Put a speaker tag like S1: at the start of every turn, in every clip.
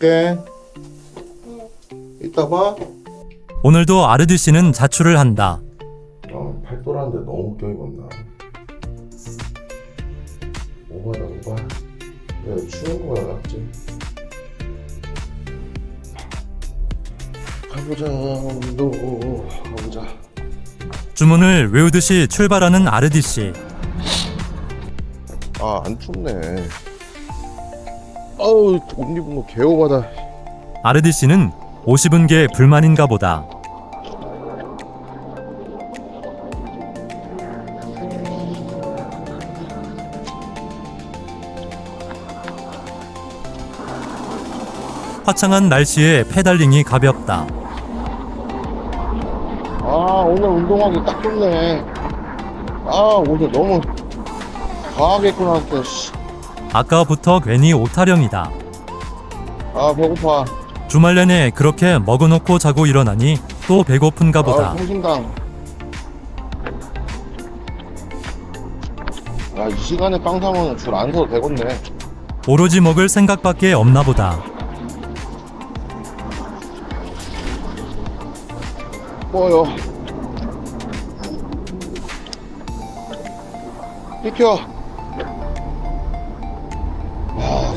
S1: 갈게. 이따 봐.
S2: 오늘도 아르디 씨는 자출을 한다.
S1: 아, 팔도라는데 너무 껴입었나. 오바다 오바. 내가 추운 거야 낫지. 가보자, 너 가보자.
S2: 주문을 외우듯이 출발하는 아르디 씨.
S1: 아, 안 춥네. 아우, 옷 입은 거 개오바다.
S2: 아르디 씨는 옷 입은 게 불만인가 보다. 화창한 날씨에 페달링이 가볍다.
S1: 아, 오늘 운동하기 딱 좋네. 아, 오늘 너무 과하게 입고 나왔어, 씨.
S2: 아까부터 괜히 오타령이다.
S1: 아, 배고파.
S2: 주말 내내 그렇게 먹어놓고 자고 일어나니 또 배고픈가 보다.
S1: 아, 성심당. 아, 이 시간에 빵 사면 줄 안 서도 되겠네.
S2: 오로지 먹을 생각밖에 없나 보다.
S1: 뭐요? 비켜.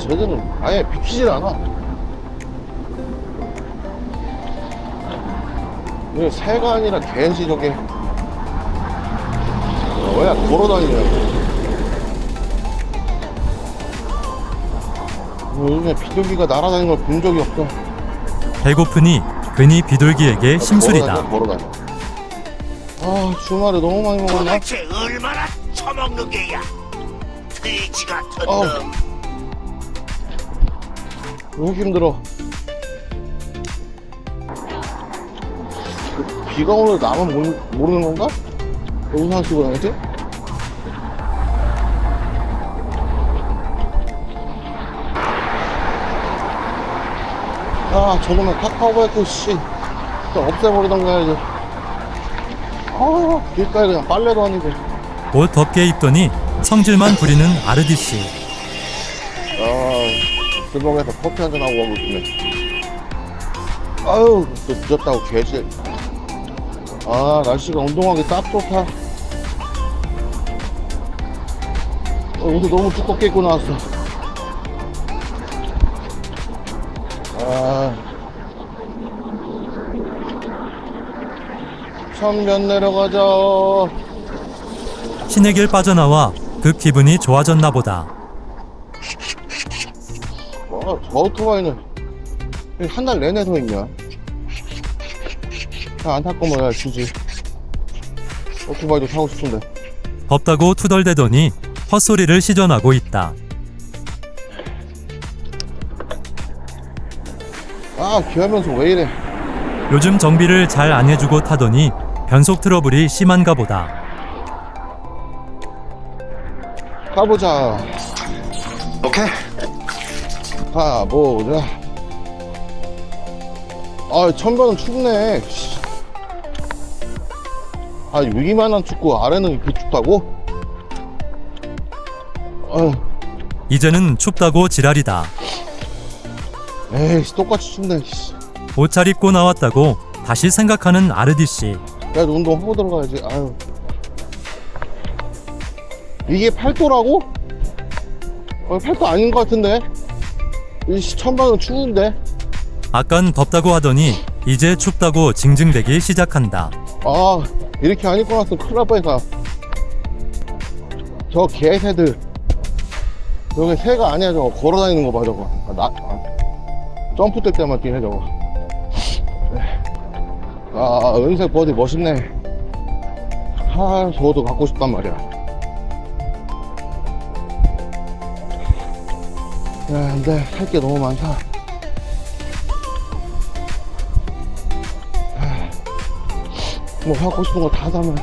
S1: 아, 쟤들은 아예 비키질 않아. 이게 새가 아니라 개지 저게. 뭐야 걸어다니냐고. 뭐 요즘에 비둘기가 날아다니는 걸 본 적이 없어.
S2: 배고프니 괜히 비둘기에게 심술이다.
S1: 걸어다녀. 걸어다녀. 아 주말에 너무 많이 먹었나?
S3: 도대체 얼마나 처먹는 게야? 돼지 같은. 놈.
S1: 너무 힘들어. 그 비가 오늘 나만 모르, 모르 는 건가? 왜 우산 쓰고 다니지? 아, 저놈의 카카오바이크, 씨. 좀 없애버리던가 해야지. 아, 길가에 그냥 빨래도 아니고.
S2: 옷 덥게 입더니 성질만 부리는 아르디 씨.
S1: 아, 주방에서 커피 한잔 하고 가고 싶네. 아유, 또 늦었다고 개질. 아, 날씨가 운동하기 딱 좋다. 어, 옷을 너무 두껍게 입고 나왔어. 아. 천면 내려가자.
S2: 신의 길 빠져나와 그 기분이 좋아졌나 보다.
S1: 어, 저 오토바이는 한 달 내내 서 있냐? 안탈 거면 야 주지. 오토바이도 타고 싶은데.
S2: 덥다고 투덜대더니 헛소리를 시전하고 있다.
S1: 아, 기하면서 왜 이래?
S2: 요즘 정비를 잘 안 해주고 타더니 변속 트러블이 심한가 보다.
S1: 가보자.
S3: 오케이.
S1: 가보자. 아, 천변은 춥네. 씨. 아, 위기만한 춥고 아래는 이렇게 춥다고? 아휴,
S2: 이제는 춥다고 지랄이다.
S1: 에이, 똑같이 춥네. 씨.
S2: 옷잘 입고 나왔다고 다시 생각하는 아르디 씨.
S1: 야, 너 운동하고 들어가야지. 아유. 이게 팔도라고? 어, 팔도 아닌 것 같은데? 이 씨, 천방은 추운데?
S2: 아깐 덥다고 하더니 이제 춥다고 징징대기 시작한다.
S1: 아, 이렇게 안 입고 났으면 큰일 날 뻔했다. 저 개새들. 저게 새가 아니야, 저거. 걸어 다니는 거 봐, 저거. 아, 나, 아, 점프 뜰 때만 뛰네, 저거. 아, 은색 버디 멋있네. 아, 저것도 갖고 싶단 말이야. 야, 근데 살게 너무 많다. 뭐 하고 싶은 거 다 사면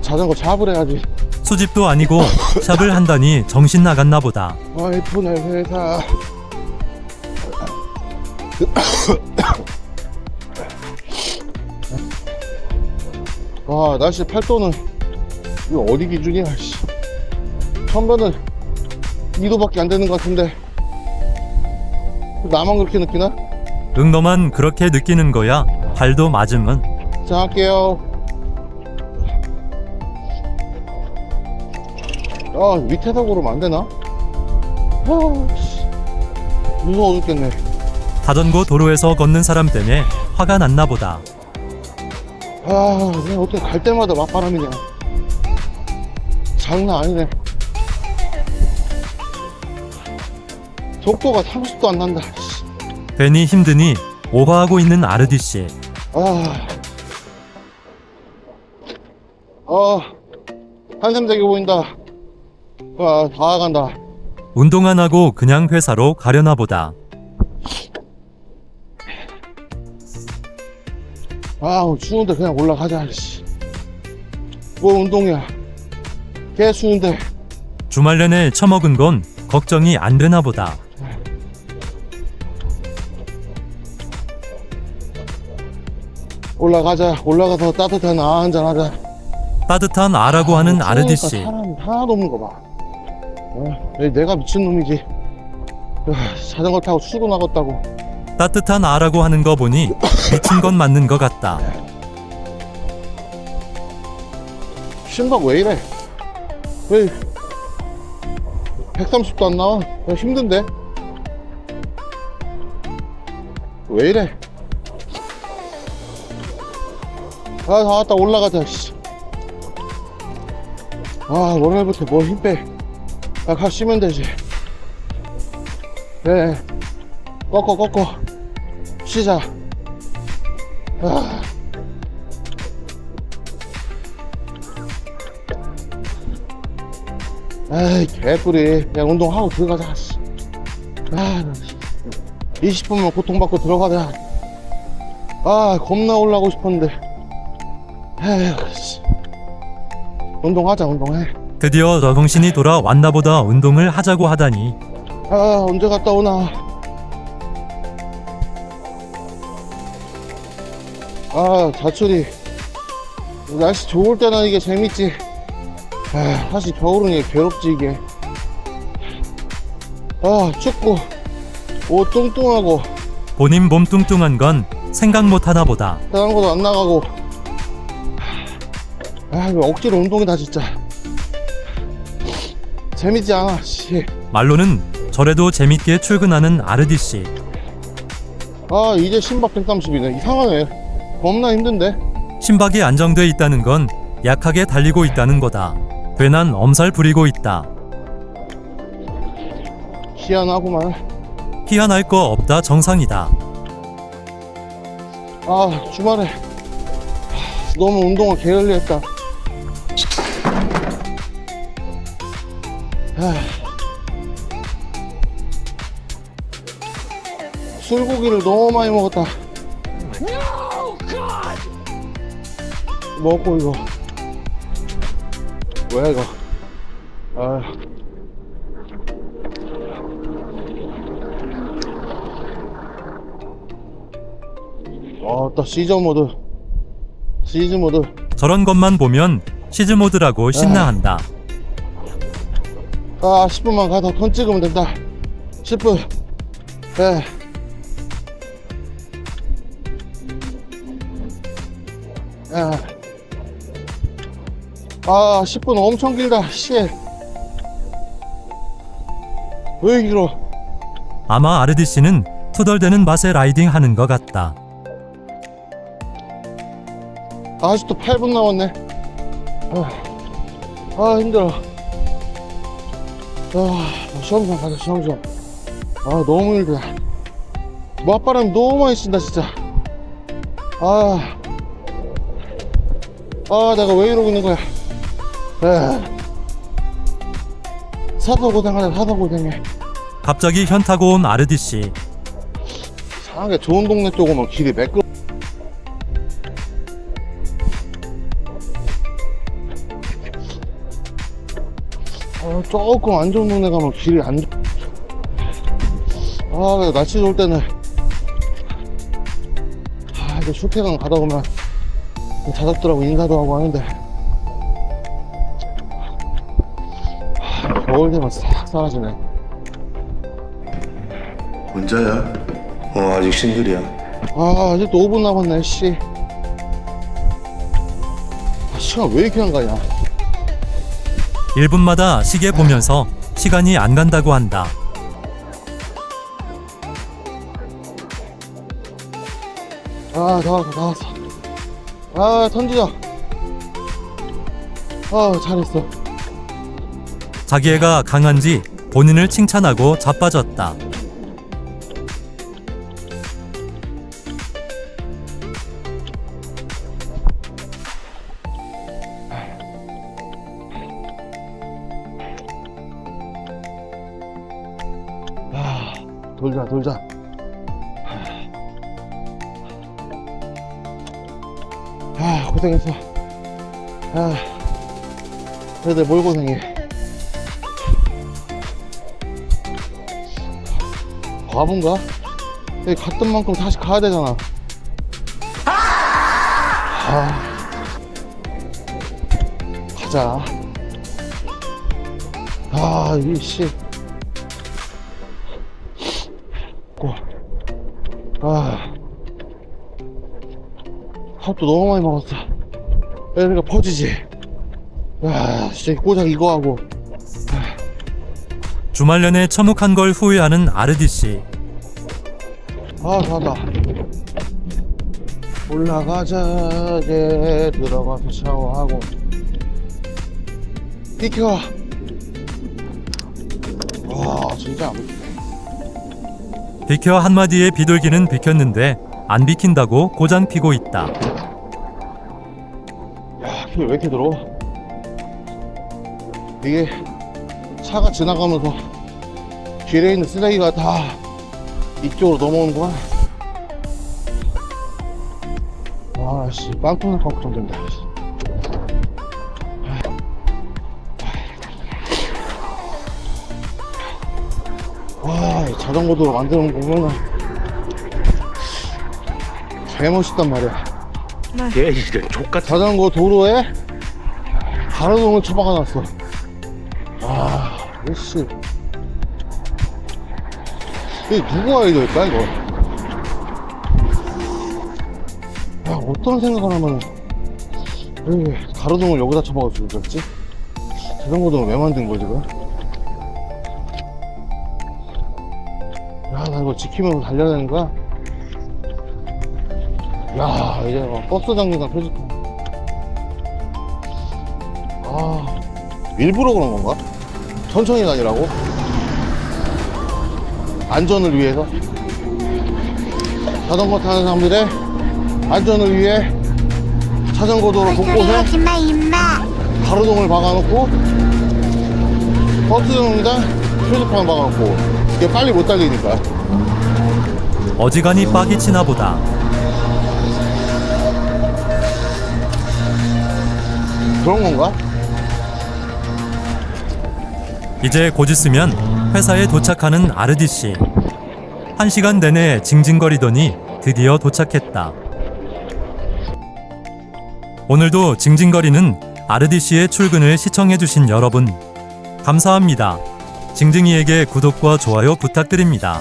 S1: 자전거 잡으래야지.
S2: 수집도 아니고 샵을 한다니 정신 나갔나 보다.
S1: 아이폰의 회사. 와 날씨 8도는 이거 어디 기준이야? 씨. 천변은 2도밖에 안 되는 것 같은데. 나만 그렇게 느끼나?
S2: 응 너만 그렇게 느끼는 거야. 발도 맞으면.
S1: 자, 할게요. 아, 밑에다 고르면 안 되나? 아, 씨. 무서워 죽겠네.
S2: 자전거 도로에서 걷는 사람 때문에 화가 났나 보다.
S1: 아, 어떻게 갈 때마다 맞바람이냐. 장난 아니네. 속도가 30도 안 난다. 씨.
S2: 괜히 힘드니 오버하고 있는 아르디 씨.
S1: 아, 아, 한샘 되게 보인다. 아, 다 간다.
S2: 운동 안 하고 그냥 회사로 가려나 보다.
S1: 아, 추운데 그냥 올라가자. 씨. 뭐 운동이야. 개 추운데.
S2: 주말 내내 처먹은 건 걱정이 안 되나 보다.
S1: 올라가자. 올라가서 따뜻한 아 한잔 하자.
S2: 따뜻한 아라고 하는
S1: 아,
S2: 아르디
S1: 추우니까
S2: 씨.
S1: 사람 하나도 없는 거 봐. 어, 내가 미친 놈이지. 아, 자전거 타고 출근하겠다고.
S2: 따뜻한 아라고 하는 거 보니 미친 건 맞는 것 같다.
S1: 심박 왜 이래? 왜 130도 안 나와? 야, 힘든데? 왜 이래? 아, 다 왔다 올라가자, 씨. 아, 월요일부터 뭐 힘 빼. 아, 가 쉬면 되지. 그래. 꺾어, 꺾어. 쉬자. 아. 아이 개뿔이 야 운동하고 들어가자 씨. 아, 나 씨. 20분만 고통받고 들어가자 아 겁나 올라가고 싶었는데 에휴 씨. 운동하자 운동해.
S2: 드디어 정신이 돌아왔나 보다 운동을 하자고 하다니.
S1: 아 언제 갔다 오나. 아 자출이. 날씨 좋을 때는 이게 재밌지. 아 사실 겨울은 이게 괴롭지 이게. 아 춥고 옷 뚱뚱하고
S2: 본인 몸 뚱뚱한 건 생각 못 하나 보다.
S1: 자전거도 안 나가고 아 이거 억지로 운동이다 진짜 재밌지 않아 씨.
S2: 말로는 저래도 재밌게 출근하는 아르디 씨.
S1: 아 이제 심박 130이네 이상하네 겁나 힘든데
S2: 심박이 안정돼 있다는 건 약하게 달리고 있다는 거다. 괜한 엄살 부리고 있다.
S1: 희한하구만
S2: 희한할 거 없다 정상이다.
S1: 아 주말에 하, 너무 운동을 게을리했다 술고기를 너무 많이 먹었다. 먹고 이거. 뭐야 이거? 아. 아따 시즌 모드. 시즌 모드.
S2: 저런 것만 보면 시즈 모드라고 신나한다.
S1: 아 10분만 가서 턴 찍으면 된다. 10분. 예. 아, 아 10분 엄청 길다 씨 왜 길어
S2: 아마 아르디 씨는 투덜대는 맛에 라이딩 하는 것 같다.
S1: 아직도 8분 남았네. 아, 아 힘들어 아 시험장 가자 시험장 아 너무 힘들다. 맞바람이 너무 많이 친다 진짜. 아, 아 내가 왜 이러고 있는 거야? 에. 사서 고생하자 사서 고생해.
S2: 갑자기 현타고 온 아르디 씨.
S1: 이상하게 좋은 동네 쪽 오면 길이 매끄러 조금 안 좋은 동네 가면 길이 안 좋... 아, 그래, 날씨 좋을 때는 아, 이제 출퇴근 가다 보면 자작들하고 인사도 하고 하는데 아, 겨울 되면 싹 사라지네
S4: 혼자야? 어 아직 싱글이야
S1: 아, 아직도 5분 남았네, 씨. 아, 시간 왜 이렇게 안 가냐?
S2: 1분마다 시계 보면서 시간이 안 간다고 한다.
S1: 아, 다 왔어, 다 왔어. 아, 던지자. 아, 잘했어.
S2: 자기애가 강한지 본인을 칭찬하고 자빠졌다.
S1: 돌자. 아, 고생했어. 아, 그래도 뭘 고생해. 과분가? 여기 갔던 만큼 다시 가야 되잖아. 아, 가자. 아, 이 씨. 고. 아. 밥도 너무 많이 먹었어. 그러니까 퍼지지. 아, 진짜 꼬작 이거 하고.
S2: 주말 내내 처묵한 걸 후회하는 아르디 씨.
S1: 아, 잘한다. 올라가자, 이제 들어가서 샤워하고. 비켜. 와, 진짜 안
S2: 비켜 한마디에 비둘기는 비켰는데 안 비킨다고 고장 피고 있다.
S1: 야, 이게 왜 이렇게 들어? 이게 차가 지나가면서 길에 있는 쓰레기가 다 이쪽으로 넘어오는 거야. 아, 씨, 빵 터질까 걱정된다. 와, 이 자전거 도로 만드는 거 보면은 개멋있단 말이야.
S3: 얘 이제 족같은
S1: 자전거 도로에 가로등을 처박아놨어. 아, 이씨. 이게 누구 아이디어일까, 이거? 야, 어떤 생각을 하면, 왜 가로등을 여기다 처박아주고 그랬지? 자전거 도로 왜 만든 거지, 이거? 이거 지키면서 달려야 되는 거야? 야, 이제 막 버스 장비가 표지판. 아, 일부러 그런 건가? 천천히 다니라고? 안전을 위해서? 자전거 타는 사람들의 안전을 위해 자전거 도로 곳곳에
S5: 하지마 임마
S1: 가로등을 박아놓고 버스 정류장 표지판 박아놓고 이게 빨리 못 달리니까
S2: 어지간히 빡이 치나 보다.
S1: 그런 건가?
S2: 이제 곧 있으면 회사에 도착하는 아르디 씨. 한 시간 내내 징징거리더니 드디어 도착했다. 오늘도 징징거리는 아르디 씨의 출근을 시청해주신 여러분, 감사합니다. 징징이에게 구독과 좋아요 부탁드립니다.